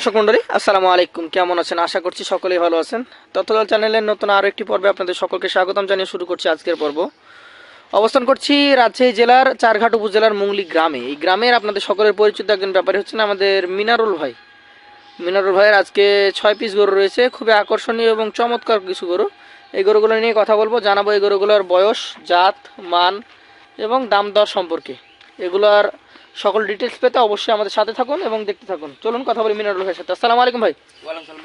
দর্শক মন্ডলী, আসসালামু আলাইকুম। কেমন আছেন? আশা করছি সকলেই ভালো আছেন। তথ্যদল চ্যানেলের নতুন আরও একটি পর্বে আপনাদের সকলকে স্বাগতম জানিয়ে শুরু করছি আজকের পর্ব। অবস্থান করছি রাজশাহী জেলার চারঘাট উপজেলার মুংলি গ্রামে। এই গ্রামের আপনাদের সকলের পরিচিত একজন ব্যাপারী হচ্ছেন আমাদের মিনারুল ভাই। মিনারুল ভাইয়ের আজকে ছয় পিস গরু রয়েছে, খুবই আকর্ষণীয় এবং চমৎকার কিছু গরু। এই গরুগুলো নিয়ে কথা বলব, জানাব এই গরুগুলোর বয়স, জাত, মান এবং দাম দর সম্পর্কে। এগুলোর সকল ডিটেলস পেতে অবশ্যই আমাদের সাথে থাকুন এবং দেখতে থাকুন। চলুন কথা বলি মিনারুল ভাইয়ের সাথে। আসসালামু আলাইকুম ভাই।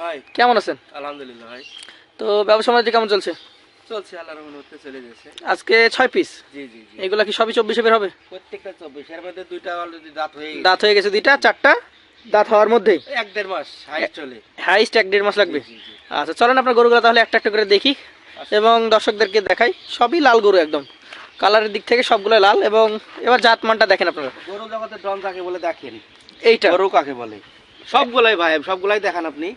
ভাই। কেমন আছেন? আলহামদুলিল্লাহ ভাই। তো ব্যবসা বাণিজ্য কেমন চলছে? চলছে আল্লাহর রহমতে চলে যাচ্ছে আজকে ছয় পিস জি জি এগুলা কি সবই চব্বিশে বের হবে? প্রত্যেকটা চব্বিশ। এর মধ্যে দুইটা অলরেডি দাঁত হয়ে গেছে। দাঁত হয়ে গেছে দুইটা চারটা দাঁত হওয়ার মধ্যেই? এক দেড় মাস হাই চলে। হাইস্ট এক দেড় মাস লাগবে? আচ্ছা চলেন আপনার গরুগুলো তাহলে একটা একটা করে দেখি এবং দর্শকদেরকে দেখাই। সবই লাল গরু একদম। কালারের দিক থেকে সবগুলো লাল এবং এবার জাত মানটা দেখেন আপনারা। গরু জগতের ডন কাকে বলে দেখেন? এইটা। গরু কাকে বলে? সবগুলাই ভাই সবগুলাই দেখান আপনি।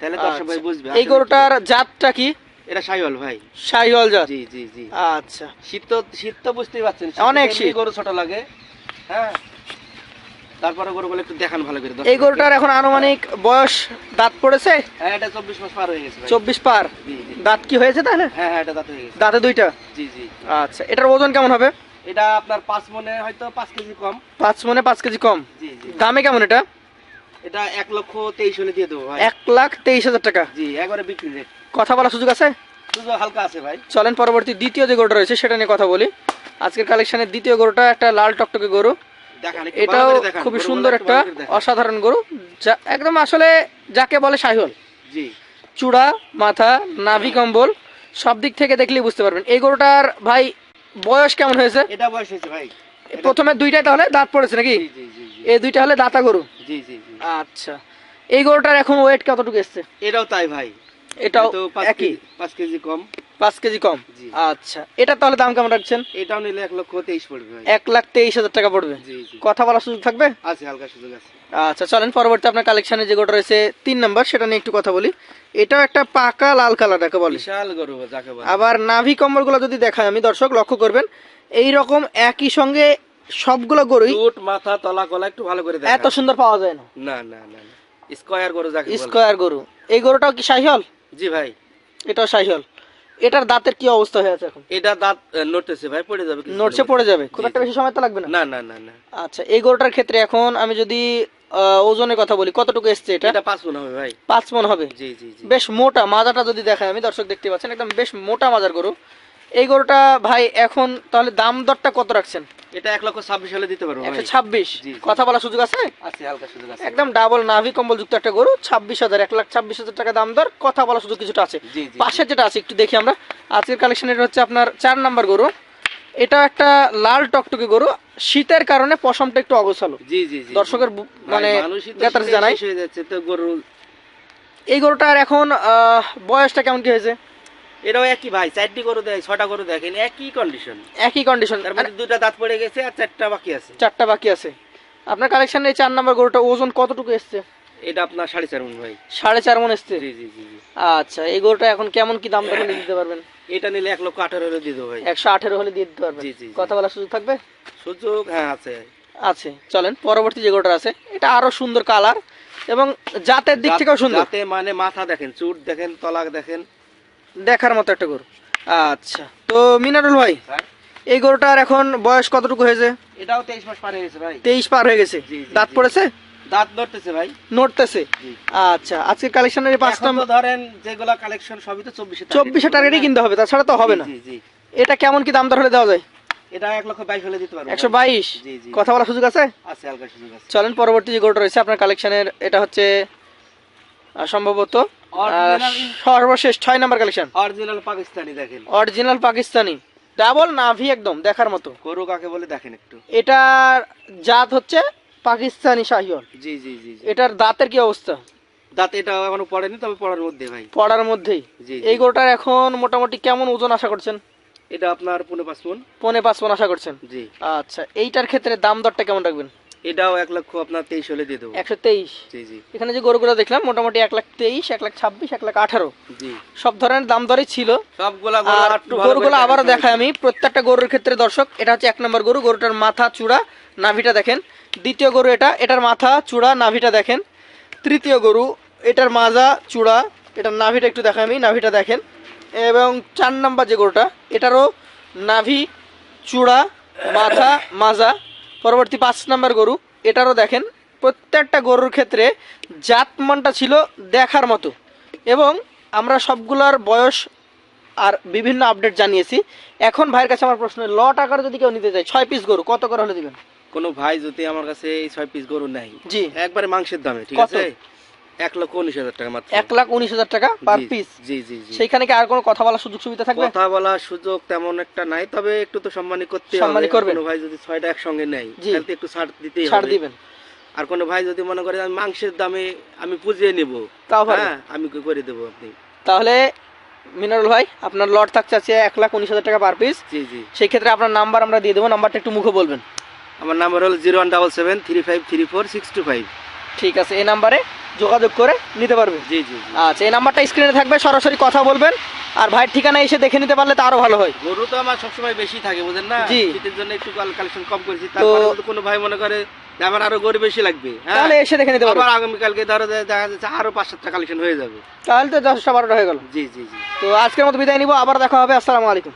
তাহলে দর্শক ভাই আচ্ছা। বুঝবে। এই গরুটার জাতটা কি? এটা সাইওয়াল ভাই। সাইওয়াল জাত। জি জি জি। আচ্ছা। শীত তো শীত তো বুঝতেই পারছেন। অনেক শীত। গরু ছোট লাগে। হ্যাঁ? তারপরে গরুগুলো একটু দেখান ভালো করে এই গরুটার এখন আনুমানিক বয়স দাঁত পড়েছে? হ্যাঁ এটা চব্বিশ মাস পার হয়ে গেছে ভাই। চব্বিশ পার? জি জি। দাঁত কি হয়েছে তাহলে? হ্যাঁ হ্যাঁ এটা দাঁত হয়ে গেছে। দাঁতে দুইটা? জি জি। আচ্ছা এটার ওজন কেমন হবে? এটা আপনার পাঁচ মনে হয়তো পাঁচ কেজি কম। পাঁচ মনে পাঁচ কেজি কম? জি জি। দামে কেমন এটা? এটা এক লক্ষ তেইশ হলে দিয়ে দেবো ভাই। এক লাখ তেইশ হাজার টাকা। জি একবারে বিক্রি রেট। কথা বলার সুযোগ আছে? শুধু হালকা আছে ভাই। চলেন পরবর্তী দ্বিতীয় যে গরুটা রয়েছে সেটা নিয়ে কথা বলি। আজকের কালেকশনের দ্বিতীয় গরুটা একটা লাল টকটকে গরু। এটাও খুবই সুন্দর একটা। অসাধারণ গরু। যা একদম আসলে যাকে বলে শাহিওয়াল জি। চূড়া মাথা নাভি কম্বল সব দিক থেকে দেখলেই বুঝতে পারবেন। এই গরুটার ভাই বয়স কেমন হয়েছে? এটা বয়স হয়েছে ভাই। প্রথমে দুইটা তাহলে দাঁত পড়েছে নাকি? এই দুইটা হলে দাঁতা গরু? জি জি আচ্ছা। এই গরুটার এখন ওয়েট কতটুকু এসছে? এটাও তাই ভাই। এটাও একই। পাঁচ কেজি কম। পাঁচ কেজি কম? আচ্ছা এটা তাহলে দাম কেমন রাখছেন? এটাও নিলে এক লক্ষ তেইশ পড়বে এক লাখ তেইশ হাজার টাকা পড়বে? কথা বলার সুযোগ থাকবে? আছে হালকা সুযোগ আছে। আচ্ছা চলেন পরবর্তী আপনার কালেকশনে যে গোটা রয়েছে তিন নাম্বার সেটা নিয়ে একটু কথা বলি। এটাও একটা পাকা লাল কালার যাকে বলে। আবার নাভি কম্বলগুলো যদি দেখায় আমি দর্শক লক্ষ্য করবেন এই রকম একই সঙ্গে সবগুলো গরুই মাথা তলা গলা একটু ভালো করে এত সুন্দর পাওয়া যায় না। না না না স্কয়ার গরু যাকে স্কোয়ার গরু। এই গরুটাও কি শাহিহল জি ভাই। এটাও শাহিহল এটার দাঁতের কি অবস্থা হয়ে আছে এখন? এটা দাঁত নড়তেছে ভাই পড়ে যাবে নড়ছে পড়ে যাবে। খুব একটা বেশি সময় তো লাগবে না? না না না না। আচ্ছা এই গরুটার ক্ষেত্রে এখন আমি যদি আহ, ওজনের কথা বলি কতটুকু এসছে এটা? এটা পাঁচ মন হবে ভাই। পাঁচ মন হবে? জি জি জি। বেশ মোটা মাজাটা যদি দেখায় আমি দর্শক দেখতে পাচ্ছেন একদম বেশ মোটা মাজার গরু। এই গরুটা ভাই এখন তাহলে দাম দরটা কত রাখছেন? এটা এক লক্ষ ছাব্বিশ হলে দিতে পারব একশো ছাব্বিশ। কথা বলার সুযোগ আছে? আছে হালকা সুযোগ আছে। একদম ডাবল নাভি কম্বল যুক্ত একটা গরু ছাব্বিশ হাজার এক লাখ ছাব্বিশ হাজার টাকা দাম দর। কথা বলার সুযোগ কিছুটা আছে। জি যেটা আছে একটু দেখি আমরা। আজকের কালেকশনের হচ্ছে আপনার চার নাম্বার গরু। এটা একটা লাল টকটকে গরু। শীতের কারণে পশমটা একটু অগোছালো। জি জি দর্শকের মানে জানাই। হয়ে যাচ্ছে তো গরু এই গরুটার এখন আহ, বয়সটা কেমন কি হয়েছে? এটাও একই ভাই চারটি গরু দেয় ছটা গরু দেখেন একই কন্ডিশন একই কন্ডিশন তার মধ্যে দুটা দাঁত পড়ে গেছে আর চারটা বাকি আছে। চারটা বাকি আছে। আপনার কালেকশনে এই চার নাম্বার গরুটা ওজন কতটুকু এসছে? এটা আপনার সাড়ে চার মন ভাই। সাড়ে চার মন এসছে? জি জি জি জি। আচ্ছা এই গরুটা এখন কেমন কি দাম দরে দিতে পারবেন? এটা নিলে এক লক্ষ আঠারো হলে দিয়ে দেবো ভাই। একশো আঠেরো হলে দিয়ে দিতে পারবেন। কথা বলার সুযোগ থাকবে? সুযোগ হ্যাঁ আছে। আছে চলেন পরবর্তী যে গরুটা আছে এটা আরও সুন্দর কালার এবং জাতের দিক থেকেও সুন্দর। যাতে মানে মাথা দেখেন চুট দেখেন তলাক দেখেন। দেখার মতো একটা গরু। আচ্ছা তো মিনারুল ভাই হ্যাঁ? এই গরুটার এখন বয়স কতটুকু হয়েছে? এটাও তেইশ মাস পার হয়ে গেছে ভাই। তেইশ পার হয়ে গেছে? দাঁত পড়েছে? দাঁত নড়তেছে ভাই। নড়তেছে? আচ্ছা আজকের কালেকশনের পাঁচটা ধরেন যেগুলা কালেকশন সবই তো চব্বিশে চব্বিশে টার্গেটই কিনতে হবে তাছাড়া তো হবে না। এটা কেমন কি দাম দর হলে দেওয়া যায়? এটা এক লক্ষ বাইশ হলে দিতে পারব। একশো বাইশ? কথা বলার সুযোগ আছে? আছে হালকা সুযোগ আছে। চলেন পরবর্তী যে গরুটা রয়েছে আপনার কালেকশনের এটা হচ্ছে সম্ভবত সর্বশেষ ছয় নাম্বার কালেকশন অরিজিনাল পাকিস্তানি দেখেন। অরিজিনাল পাকিস্তানি ডাবল নাভি একদম দেখার মতো। গরু কাকে বলে দেখেন একটু। এটার জাত হচ্ছে পাকিস্তানি শাহিওয়াল। জি জি জি এটার দাঁতের কি অবস্থা? দাঁত এটা এখনও পড়েনি তবে পড়ার মধ্যে ভাই। পড়ার মধ্যেই। জি এই গরুটার এখন মোটামুটি কেমন ওজন আশা করছেন? এটা আপনার পুনে পাঁচ পনে পাঁচ মন আশা করছেন। জি। আচ্ছা এইটার ক্ষেত্রে দাম দরটা কেমন রাখবেন? এটাও এক লক্ষ আপনার তেইশ হলে দিয়ে দেবো। একশো তেইশ। জি জি। এখানে যে গরুগুলো দেখলাম মোটামুটি এক লাখ তেইশ এক লাখ ছাব্বিশ এক লাখ আঠারো। জি। সব ধরনের দাম দরই ছিল। সবগুলা গরুগুলো আবারও। দেখাই আমি প্রত্যেকটা গরুর ক্ষেত্রে দর্শক এটা হচ্ছে এক নম্বর গরু গরুটার মাথা চূড়া নাভিটা দেখেন। দ্বিতীয় গরু এটা এটার মাথা চূড়া নাভিটা দেখেন। তৃতীয় গরু এটার মাজা চূড়া এটার নাভিটা একটু দেখাই আমি নাভিটা দেখেন। এবং চার নাম্বার যে গরুটা এটারও নাভি চূড়া মাথা মাজা পরবর্তী পাঁচ নাম্বার গরু এটারও দেখেন প্রত্যেকটা গরুর ক্ষেত্রে জাতমানটা ছিল দেখার মতো। এবং আমরা সবগুলার বয়স আর বিভিন্ন আপডেট জানিয়েছি। এখন ভাইয়ের কাছে আমার প্রশ্ন লট আকার যদি কেউ নিতে চায় ছয় পিস গরু কত করে হলে দিবেন? কোনো ভাই যদি আমার কাছে এই ছয় পিস গরু নেয় জি। একবারে মাংসের দামে ঠিক আছে? এক লক্ষ উনিশ হাজার টাকা মাত্র। এক লাখ উনিশ হাজার টাকা পার পিস জি জি জি। সেইখানে কি আর কোনো কথা বলার সুযোগ সুবিধা থাকবে? কথা বলার সুযোগ তেমন একটা নাই তবে একটু তো সম্মানই করতে সম্মানী করবেন। ভাই যদি ছয়টা একসঙ্গে নেয় তাহলে একটু ছাড় দিতেই ছাড় দিবেন। আর কোনো ভাই যদি মনে করে আমি মাংসের দামে আমি পুজিয়ে নেব তাও হ্যাঁ আমি করে দেবো আপনি? তাহলে মিনারুল ভাই আপনার লট থাকছে আছে এক লাখ উনিশ হাজার টাকা পার পিস জি জি। সেই ক্ষেত্রে আপনার নাম্বার আমরা দিয়ে দেবো নাম্বারটা একটু মুখে বলবেন। আমার নাম্বার হলো zero one double seven three five three four six two five. ঠিক আছে এই নাম্বারে যোগাযোগ করে নিতে পারবে। জি জি আচ্ছা এই নাম্বারটা স্ক্রিনে থাকবে সরাসরি কথা বলবেন। আর ভাইয়ের ঠিকানা এসে দেখে নিতে পারলে তো আরও ভালো হয়। গরু তো আমার সবসময় বেশি থাকে বুঝেন না? জি। শীতের জন্য একটু কালেকশন কম করেছি তারপরে কোনো ভাই মনে করে আমার আরও গরু বেশি লাগবে হ্যাঁ? তাহলে এসে দেখে নিতে পারবে। আবার আগামীকালকে ধরো যে দেখা যাচ্ছে আরও পাঁচ সাতটা কালেকশন হয়ে যাবে। তাহলে তো দশটা বারোটা হয়ে গেল। জি জি জি। তো আজকের মতো বিদায় নিব আবার দেখা হবে আসসালামু আলাইকুম।